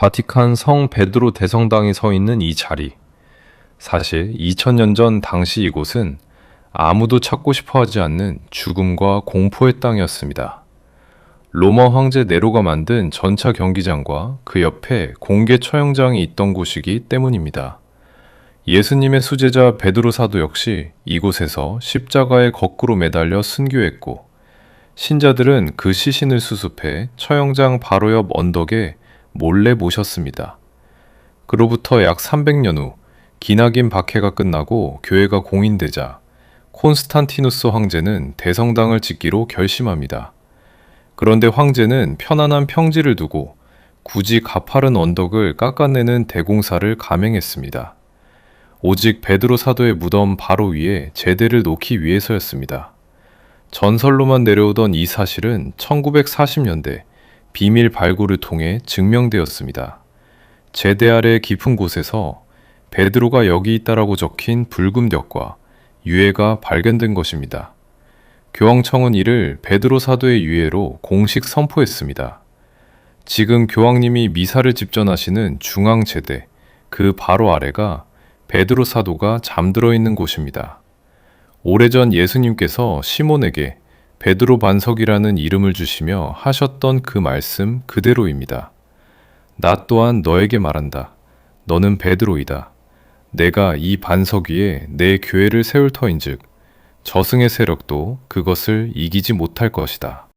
바티칸 성 베드로 대성당이 서 있는 이 자리. 사실 2000년 전 당시 이곳은 아무도 찾고 싶어 하지 않는 죽음과 공포의 땅이었습니다. 로마 황제 네로가 만든 전차 경기장과 그 옆에 공개 처형장이 있던 곳이기 때문입니다. 예수님의 수제자 베드로 사도 역시 이곳에서 십자가에 거꾸로 매달려 순교했고 신자들은 그 시신을 수습해 처형장 바로 옆 언덕에 몰래 모셨습니다. 그로부터 약 300년 후 기나긴 박해가 끝나고 교회가 공인되자 콘스탄티누스 황제는 대성당을 짓기로 결심합니다. 그런데 황제는 편안한 평지를 두고 굳이 가파른 언덕을 깎아내는 대공사를 감행했습니다. 오직 베드로 사도의 무덤 바로 위에 제대를 놓기 위해서였습니다. 전설로만 내려오던 이 사실은 1940년대 비밀 발굴을 통해 증명되었습니다. 제대 아래 깊은 곳에서 베드로가 여기 있다라고 적힌 붉음벽과 유해가 발견된 것입니다. 교황청은 이를 베드로 사도의 유해로 공식 선포했습니다. 지금 교황님이 미사를 집전하시는 중앙제대, 그 바로 아래가 베드로 사도가 잠들어 있는 곳입니다. 오래전 예수님께서 시몬에게 베드로 반석이라는 이름을 주시며 하셨던 그 말씀 그대로입니다. 나 또한 너에게 말한다. 너는 베드로이다. 내가 이 반석 위에 내 교회를 세울 터인즉 저승의 세력도 그것을 이기지 못할 것이다.